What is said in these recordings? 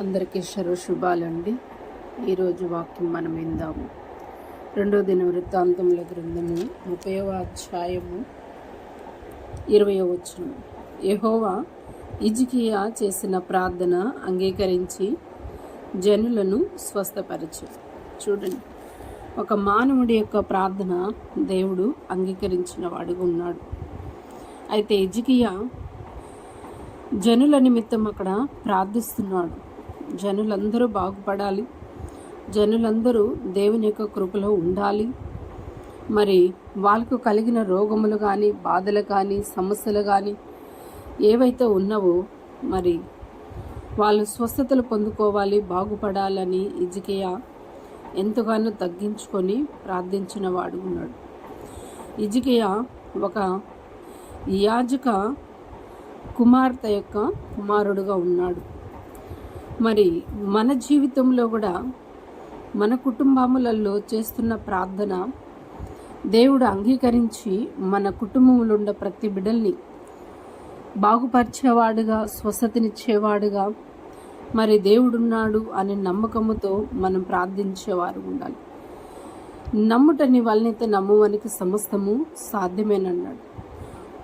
అందరికీ శుభాలండి. ఈరోజు వాక్యం మనం విందాము. రెండో దిన వృత్తాంతముల గ్రంథము ముప్పైవ అధ్యాయము ఇరవయో వచ్చును యహోవా ఇజికియా చేసిన ప్రార్థన అంగీకరించి జనులను స్వస్థపరచు. చూడండి. ఒక మానవుడి యొక్క ప్రార్థన దేవుడు అంగీకరించిన వాడుగా ఉన్నాడు. అయితే ఇజికియా జనుల నిమిత్తం అక్కడ ప్రార్థిస్తున్నాడు. జనులందరూ బాగుపడాలి. జనులందరూ దేవుని యొక్క కృపలో ఉండాలి. మరి వాళ్ళకు కలిగిన రోగములు కానీ బాధలు కానీ సమస్యలు కానీ ఏవైతే ఉన్నావో మరి వాళ్ళు స్వస్థతలు పొందుకోవాలి బాగుపడాలని ఇజికేయ ఎంతగానో తగ్గించుకొని ప్రార్థించిన వాడు ఉన్నాడు. ఇజికేయ ఒక యాజక కుమార్తె యొక్క కుమారుడుగా ఉన్నాడు. మరి మన జీవితంలో కూడా మన కుటుంబములలో చేస్తున్న ప్రార్థన దేవుడు అంగీకరించి మన కుటుంబంలో ఉన్న ప్రతి బిడ్డల్ని బాగుపరిచేవాడుగా స్వస్థతనిచ్చేవాడుగా మరి దేవుడున్నాడు అనే నమ్మకముతో మనం ప్రార్థించేవారు ఉండాలి. నమ్ముటని వాళ్ళనైతే నమ్మువానికి సమస్తము సాధ్యమేనన్నాడు.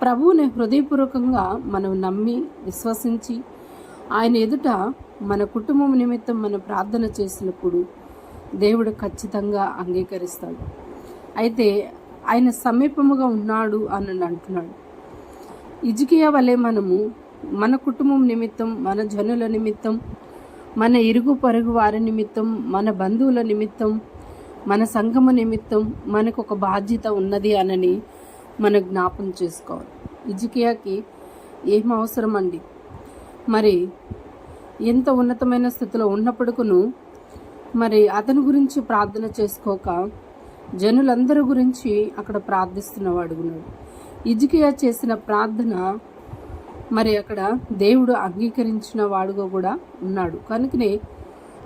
ప్రభువుని హృదయపూర్వకంగా మనం నమ్మి విశ్వసించి ఆయన ఎదుట మన కుటుంబం నిమిత్తం మనం ప్రార్థన చేసినప్పుడు దేవుడు ఖచ్చితంగా అంగీకరిస్తాడు. అయితే ఆయన సమీపముగా ఉన్నాడు అని అంటున్నాడు. ఇజుకియా వలె మనము మన కుటుంబం నిమిత్తం మన జనుల నిమిత్తం మన ఇరుగు పరుగు వారి నిమిత్తం మన బంధువుల నిమిత్తం మన సంఘము నిమిత్తం మనకు ఒక బాధ్యత ఉన్నది అనని మన జ్ఞాపం చేసుకోవాలి. ఇజుకియాకి ఏం అవసరం అండి మరి ఎంత ఉన్నతమైన స్థితిలో ఉన్నప్పటికును మరి అతని గురించి ప్రార్థన చేసుకోక జనులందరి గురించి అక్కడ ప్రార్థిస్తున్నవాడు ఉన్నాడు ఇజికియా చేసిన ప్రార్థన మరి అక్కడ దేవుడు అంగీకరించిన వాడుగా కూడా ఉన్నాడు. కనుకనే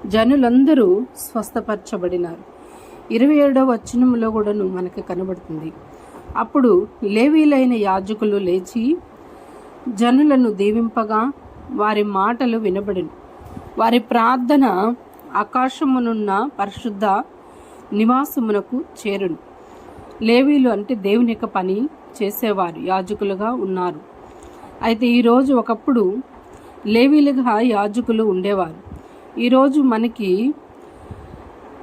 జనులందరూ స్వస్థపరచబడినారు. ఇరవై ఏడవ వచనంలో కూడాను మనకి కనబడుతుంది. అప్పుడు లేవీలైన యాజకులు లేచి జనులను దీవింపగా వారి మాటలు వినబడిను. వారి ప్రార్థన ఆకాశమునున్న పరిశుద్ధ నివాసమునకు చేరును. లేవీలు అంటే దేవుని యొక్క పని చేసేవారు యాజకులుగా ఉన్నారు. అయితే ఈరోజు ఒకప్పుడు లేవీలుగా యాజకులు ఉండేవారు. ఈరోజు మనకి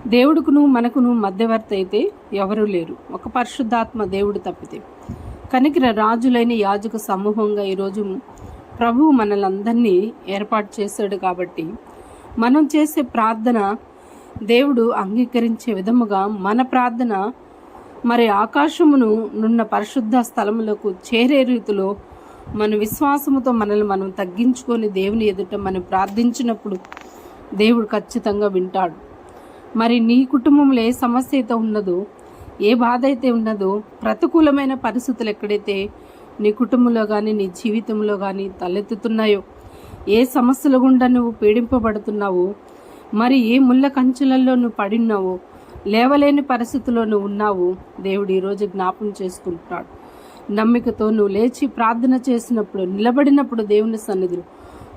దేవుడుకును మనకును మధ్యవర్తి అయితే ఎవరూ లేరు. ఒక పరిశుద్ధాత్మ దేవుడు తప్పితే. కనికిర రాజులైన యాజక సమూహంగా ఈరోజు ప్రభువు మనలందరినీ ఏర్పాటు చేశాడు కాబట్టి మనం చేసే ప్రార్థన దేవుడు అంగీకరించే విధముగా మన ప్రార్థన మరి ఆకాశమును నున్న పరిశుద్ధ స్థలములకు చేరే రీతిలో మన విశ్వాసముతో మనల్ని మనం తగ్గించుకొని దేవుని ఎదుట మనం ప్రార్థించినప్పుడు దేవుడు ఖచ్చితంగా వింటాడు. మరి నీ కుటుంబంలో ఏ సమస్య అయితే ఉన్నదో ఏ బాధ అయితే ఉన్నదో ప్రతికూలమైన పరిస్థితులు ఎక్కడైతే నీ కుటుంబంలో కానీ నీ జీవితంలో కానీ తలెత్తుతున్నాయో? ఏ సమస్యల గుండా నువ్వు పీడింపబడుతున్నావో? మరి ఏ ముళ్ళ కంచెలలో నువ్వు పడిన్నావో? లేవలేని పరిస్థితిలో నువ్వు ఉన్నావు? దేవుడు ఈరోజు జ్ఞాపం చేసుకుంటున్నాడు. నమ్మికతో నువ్వు లేచి ప్రార్థన చేసినప్పుడు నిలబడినప్పుడు దేవుని సన్నిధిలో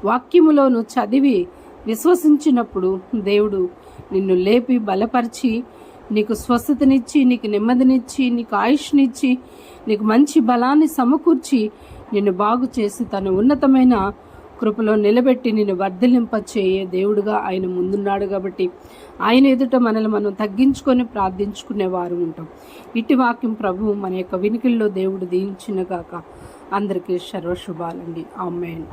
వాక్యములో నువ్వు చదివి విశ్వసించినప్పుడు దేవుడు నిన్ను లేపి బలపరిచి నీకు స్వస్థతనిచ్చి నీకు నెమ్మదినిచ్చి నీకు ఆయుష్నిచ్చి నీకు మంచి బలాన్ని సమకూర్చి నిన్ను బాగు చేసి తన ఉన్నతమైన కృపలో నిలబెట్టి నిన్ను వర్ధలింప చేయే దేవుడుగా ఆయన ముందున్నాడు కాబట్టి ఆయన ఎదుట మనల్ని మనం తగ్గించుకొని ప్రార్థించుకునే వారు ఉంటాం. ఇటు వాక్యం ప్రభు మన యొక్క వినికిల్లో దేవుడు దీయించినగాక అందరికీ సర్వశుభాలండి. ఆమెన్.